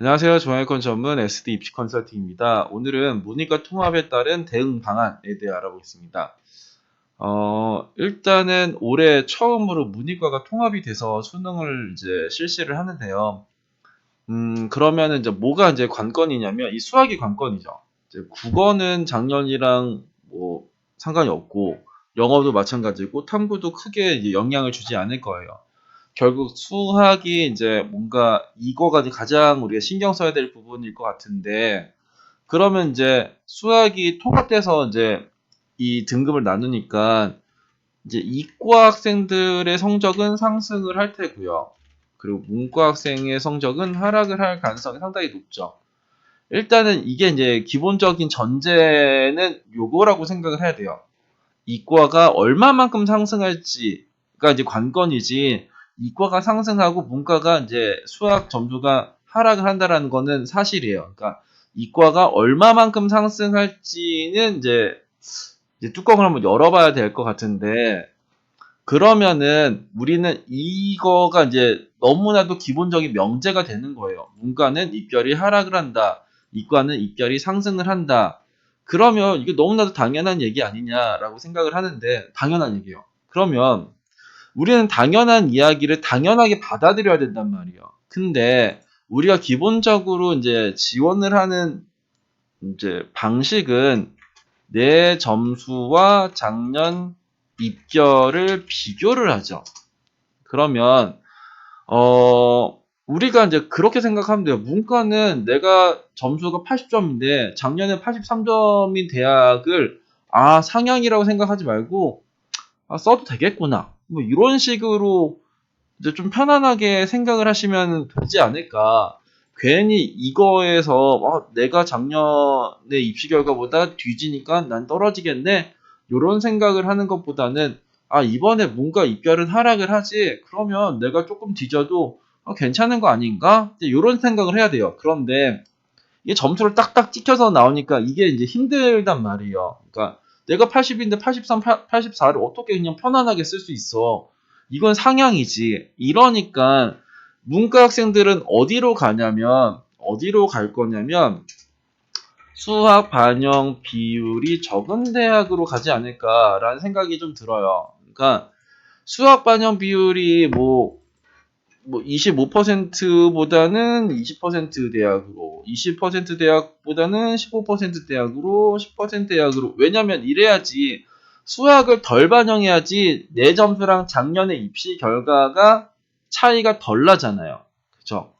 안녕하세요. 종합권 전문 SD 입시 컨설팅입니다. 오늘은 문의과 통합에 따른 대응 방안에 대해 알아보겠습니다. 어, 일단은 올해 처음으로 문의과가 통합이 돼서 수능을 이제 실시를 하는데요. 음, 그러면은 이제 뭐가 이제 관건이냐면 이 수학이 관건이죠. 이제 국어는 작년이랑 뭐 상관이 없고 영어도 마찬가지고 탐구도 크게 영향을 주지 않을 거예요. 결국 수학이 이제 뭔가 이거가 가장 우리가 신경 써야 될 부분일 것 같은데 그러면 이제 수학이 통합돼서 이제 이 등급을 나누니까 이제 이과 학생들의 성적은 상승을 할 테고요. 그리고 문과 학생의 성적은 하락을 할 가능성이 상당히 높죠. 일단은 이게 이제 기본적인 전제는 요거라고 생각을 해야 돼요. 이과가 얼마만큼 상승할지가 이제 관건이지 이과가 상승하고 문과가 이제 수학 점수가 하락을 한다라는 거는 사실이에요. 그러니까 이과가 얼마만큼 상승할지는 이제, 이제 뚜껑을 한번 열어봐야 될 것 같은데 그러면은 우리는 이거가 이제 너무나도 기본적인 명제가 되는 거예요. 문과는 입결이 하락을 한다. 이과는 입결이 상승을 한다. 그러면 이게 너무나도 당연한 얘기 아니냐라고 생각을 하는데 당연한 얘기예요. 그러면 우리는 당연한 이야기를 당연하게 받아들여야 된단 말이에요. 근데 우리가 기본적으로 이제 지원을 하는 이제 방식은 내 점수와 작년 입결을 비교를 하죠. 그러면 어 우리가 이제 그렇게 생각하면 돼요. 문과는 내가 점수가 80점인데 작년에 83점인 대학을 아 상향이라고 생각하지 말고 아 써도 되겠구나. 뭐 이런 식으로 이제 좀 편안하게 생각을 하시면 되지 않을까. 괜히 이거에서 어, 내가 작년에 입시 결과보다 뒤지니까 난 떨어지겠네. 이런 생각을 하는 것보다는 아 이번에 뭔가 입결은 하락을 하지. 그러면 내가 조금 뒤져도 어, 괜찮은 거 아닌가? 이런 생각을 해야 돼요. 그런데 이게 점수를 딱딱 찍혀서 나오니까 이게 이제 힘들단 말이에요. 그러니까 내가 80인데 83, 84를 어떻게 그냥 편안하게 쓸 수 있어? 이건 상향이지. 이러니까 문과 학생들은 어디로 가냐면 어디로 갈 거냐면 수학 반영 비율이 적은 대학으로 가지 않을까라는 생각이 좀 들어요. 그러니까 수학 반영 비율이 뭐, 뭐 25%보다는 20% 대학으로, 20% 대학보다는 15% 대학으로, 10% 대학으로. 왜냐면 이래야지 수학을 덜 반영해야지 내 점수랑 작년의 입시 결과가 차이가 덜 나잖아요. 그죠?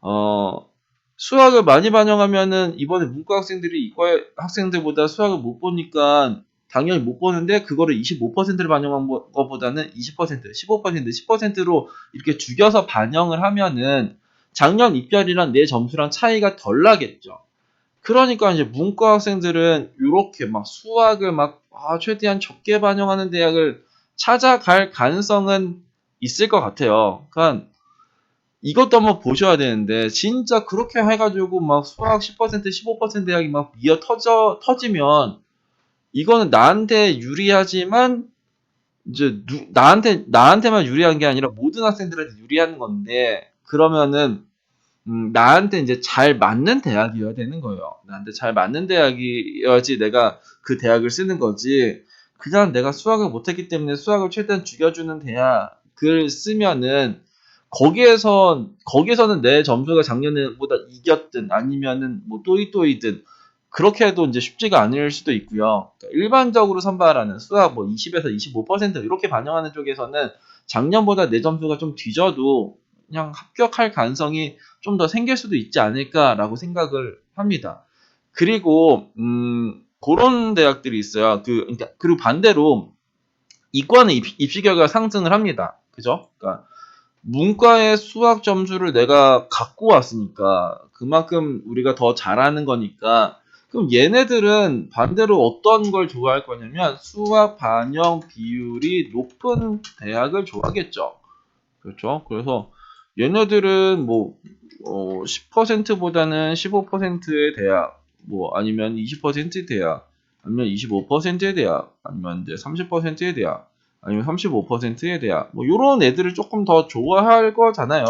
어, 수학을 많이 반영하면은 이번에 문과 학생들이 이과 학생들보다 수학을 못 보니까 당연히 못 보는데 그거를 25%를 반영한 것보다는 20%, 15%, 10%로 이렇게 죽여서 반영을 하면은 작년 입결이랑 내 점수랑 차이가 덜 나겠죠. 그러니까 이제 문과 학생들은 이렇게 막 수학을 막 아, 최대한 적게 반영하는 대학을 찾아갈 가능성은 있을 것 같아요. 그러니까 이것도 한번 보셔야 되는데 진짜 그렇게 해가지고 막 수학 10% 15% 대학이 막 미어 터져 터지면 이거는 나한테 유리하지만 이제 누, 나한테 나한테만 유리한 게 아니라 모든 학생들한테 유리한 건데 그러면은 음, 나한테 이제 잘 맞는 대학이어야 되는 거예요. 나한테 잘 맞는 대학이어야지 내가 그 대학을 쓰는 거지. 그냥 내가 수학을 못했기 때문에 수학을 최대한 죽여주는 대학을 쓰면은 거기에서 거기서는 내 점수가 작년에보다 이겼든 아니면은 뭐 또이또이든 그렇게 해도 이제 쉽지가 않을 수도 있고요. 그러니까 일반적으로 선발하는 수학 뭐 20에서 25% 이렇게 반영하는 쪽에서는 작년보다 내 점수가 좀 뒤져도 그냥 합격할 가능성이 좀 더 생길 수도 있지 않을까라고 생각을 합니다. 그리고 음 그런 대학들이 있어요. 그 그러니까 그리고 반대로 이과는 입시 결과가 상승을 합니다. 그죠? 그러니까 문과의 수학 점수를 내가 갖고 왔으니까 그만큼 우리가 더 잘하는 거니까 그럼 얘네들은 반대로 어떤 걸 좋아할 거냐면 수학 반영 비율이 높은 대학을 좋아하겠죠. 그렇죠? 그래서 얘네들은 뭐 어, 10%보다는 15%의 대학, 뭐 아니면 20%의 대학, 아니면 25%의 대학, 아니면 이제 30%의 대학, 아니면 35%에 대한 뭐 이런 애들을 조금 더 좋아할 거잖아요.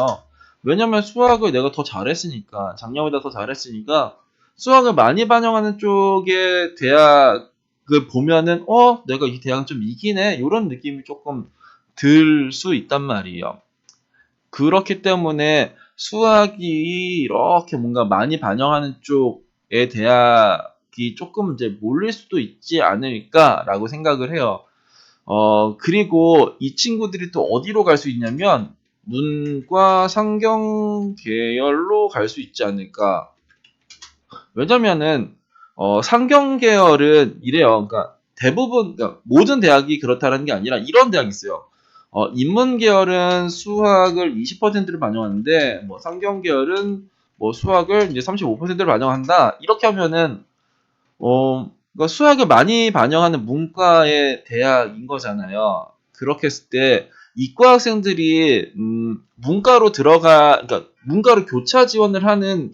왜냐면 수학을 내가 더 잘했으니까 작년보다 더 잘했으니까 수학을 많이 반영하는 쪽의 대학을 보면은 어 내가 이 대학 좀 이기네 이런 느낌이 조금 들 수 있단 말이에요. 그렇기 때문에 수학이 이렇게 뭔가 많이 반영하는 쪽의 대학이 조금 이제 몰릴 수도 있지 않을까라고 생각을 해요. 어, 그리고 이 친구들이 또 어디로 갈 수 있냐면, 문과 상경 계열로 갈 수 있지 않을까. 왜냐면은, 어, 상경 계열은 이래요. 그러니까 대부분, 그러니까 모든 대학이 그렇다는 게 아니라 이런 대학이 있어요. 어, 인문 계열은 수학을 20%를 반영하는데, 뭐 상경 계열은 뭐 수학을 이제 35%를 반영한다. 이렇게 하면은, 어, 그러니까 수학을 많이 반영하는 문과의 대학인 거잖아요. 그렇게 했을 때 이과 학생들이 음, 문과로 들어가, 그러니까 문과로 교차 지원을 하는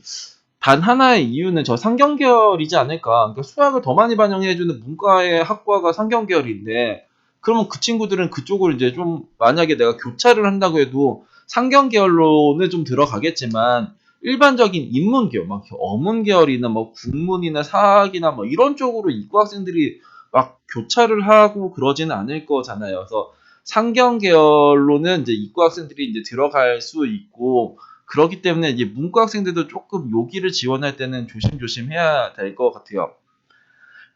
단 하나의 이유는 저 상경계열이지 않을까. 그러니까 수학을 더 많이 반영해주는 문과의 학과가 상경계열인데, 그러면 그 친구들은 그쪽을 이제 좀 만약에 내가 교차를 한다고 해도 상경계열로는 좀 들어가겠지만 일반적인 인문 계열, 막 어문 계열이나 뭐 국문이나 사학이나 뭐 이런 쪽으로 이과 학생들이 막 교차를 하고 그러지는 않을 거잖아요. 그래서 상경 계열로는 이제 이과 학생들이 이제 들어갈 수 있고 그렇기 때문에 이제 문과 학생들도 조금 여기를 지원할 때는 조심조심 해야 될 것 같아요.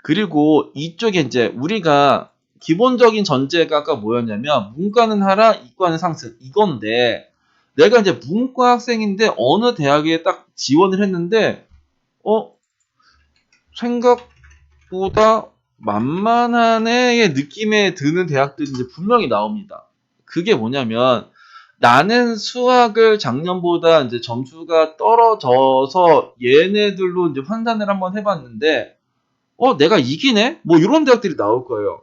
그리고 이쪽에 이제 우리가 기본적인 전제가 아까 뭐였냐면 문과는 하라, 이과는 상승 이건데 내가 이제 문과 학생인데 어느 대학에 딱 지원을 했는데 어 생각보다 만만한 애의 느낌에 드는 대학들이 이제 분명히 나옵니다. 그게 뭐냐면 나는 수학을 작년보다 이제 점수가 떨어져서 얘네들로 이제 환산을 한번 해봤는데 어 내가 이기네? 뭐 이런 대학들이 나올 거예요.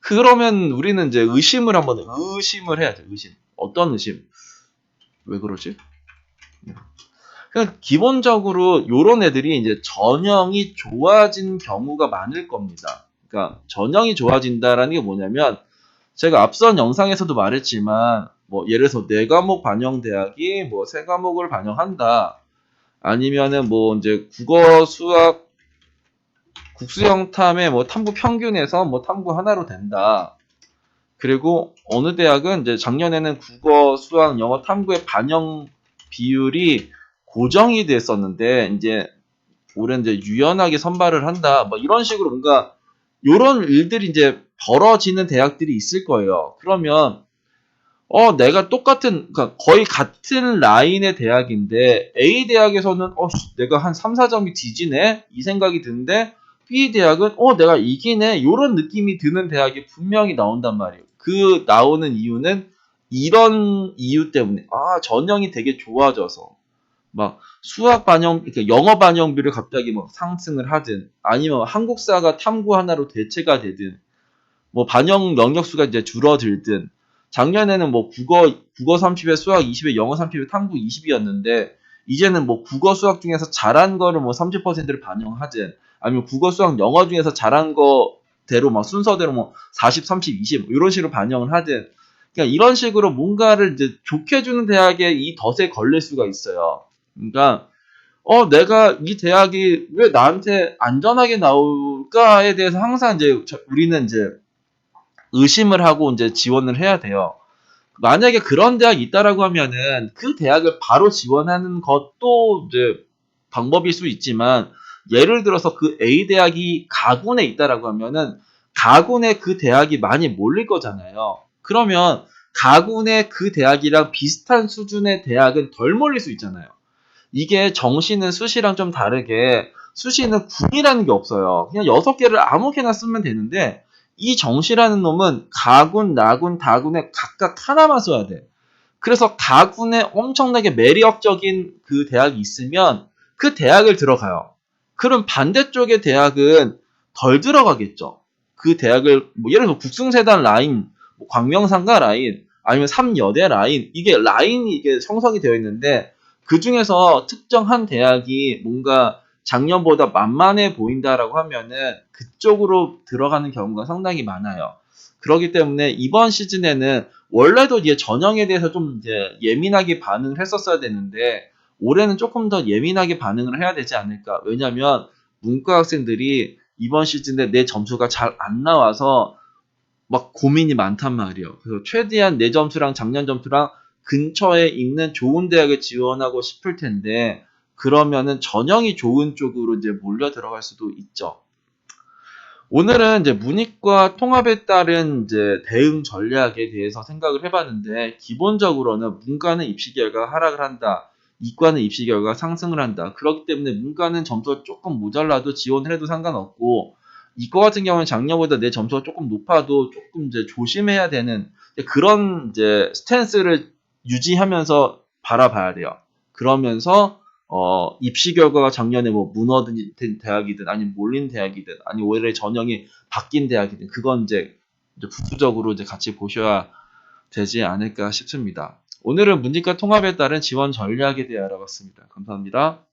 그러면 우리는 이제 의심을 한번 의심을 해야죠. 의심. 어떤 의심? 왜 그러지? 그러니까 기본적으로 이런 애들이 이제 전형이 좋아진 경우가 많을 겁니다. 그러니까 전형이 좋아진다라는 게 뭐냐면 제가 앞선 영상에서도 말했지만 뭐 예를 들어서 네 과목 반영 대학이 뭐 세 과목을 반영한다. 아니면은 뭐 이제 국어 수학 국수형 탐의 뭐 탐구 평균에서 뭐 탐구 하나로 된다. 그리고 어느 대학은 이제 작년에는 국어, 수학, 영어 탐구의 반영 비율이 고정이 됐었는데 이제 올해 이제 유연하게 선발을 한다. 뭐 이런 식으로 뭔가 이런 일들이 이제 벌어지는 대학들이 있을 거예요. 그러면 어 내가 똑같은 그러니까 거의 같은 라인의 대학인데 A 대학에서는 어 내가 한 3, 4점이 뒤지네? 이 생각이 드는데 B 대학은 어 내가 이기네? 이런 느낌이 드는 대학이 분명히 나온단 말이에요. 그 나오는 이유는 이런 이유 때문에. 아 전형이 되게 좋아져서. 막 수학 반영 그러니까 영어 반영비를 갑자기 뭐 상승을 하든 아니면 한국사가 탐구 하나로 대체가 되든 뭐 반영 영역수가 이제 줄어들든 작년에는 뭐 국어 국어 30에 수학 20에 영어 30에 탐구 20이었는데 이제는 뭐 국어 수학 중에서 잘한 거를 뭐 30%를 반영하든 아니면 국어 수학 영어 중에서 잘한 거대로 막 순서대로 뭐 40, 30, 20 이런 식으로 반영을 하든 그러니까 이런 식으로 뭔가를 이제 좋게 주는 대학에 이 덫에 걸릴 수가 있어요. 그러니까 어 내가 이 대학이 왜 나한테 안전하게 나올까에 대해서 항상 이제 우리는 이제 의심을 하고 이제 지원을 해야 돼요. 만약에 그런 대학이 있다라고 하면은 그 대학을 바로 지원하는 것도 이제 방법일 수 있지만 예를 들어서 그 A 대학이 가군에 있다라고 하면은 가군에 그 대학이 많이 몰릴 거잖아요. 그러면 가군의 그 대학이랑 비슷한 수준의 대학은 덜 몰릴 수 있잖아요. 이게 정시는 수시랑 좀 다르게 수시는 군이라는 게 없어요. 그냥 여섯 개를 아무개나 쓰면 되는데 이 정시라는 놈은 가군, 나군, 다군에 각각 하나만 써야 돼. 그래서 가군에 엄청나게 매력적인 그 대학이 있으면 그 대학을 들어가요. 그럼 반대쪽의 대학은 덜 들어가겠죠. 그 대학을 뭐 예를 들어 국승세단 라인, 뭐 광명상가 라인, 아니면 삼여대 라인 이게 라인이 이게 형성이 되어 있는데 그 중에서 특정한 대학이 뭔가 작년보다 만만해 보인다라고 하면은 그쪽으로 들어가는 경우가 상당히 많아요. 그렇기 때문에 이번 시즌에는 원래도 이제 전형에 대해서 좀 이제 예민하게 반응을 했었어야 되는데 올해는 조금 더 예민하게 반응을 해야 되지 않을까. 왜냐면 문과 학생들이 이번 시즌에 내 점수가 잘 안 나와서 막 고민이 많단 말이에요. 그래서 최대한 내 점수랑 작년 점수랑 근처에 있는 좋은 대학에 지원하고 싶을 텐데 그러면은 전형이 좋은 쪽으로 이제 몰려 들어갈 수도 있죠. 오늘은 이제 문이과 통합에 따른 이제 대응 전략에 대해서 생각을 해봤는데 기본적으로는 문과는 입시 결과 하락을 한다. 이과는 입시 결과 상승을 한다. 그렇기 때문에 문과는 점수가 조금 모자라도 지원을 해도 상관없고 이과 같은 경우는 작년보다 내 점수가 조금 높아도 조금 이제 조심해야 되는 그런 이제 스탠스를 유지하면서 바라봐야 돼요. 그러면서 어, 입시 결과가 작년에 뭐 무너진 대학이든 아니면 몰린 대학이든 아니 올해 전형이 바뀐 대학이든 그건 이제, 이제 부수적으로 이제 같이 보셔야 되지 않을까 싶습니다. 오늘은 문지과 통합에 따른 지원 전략에 대해 알아봤습니다. 감사합니다.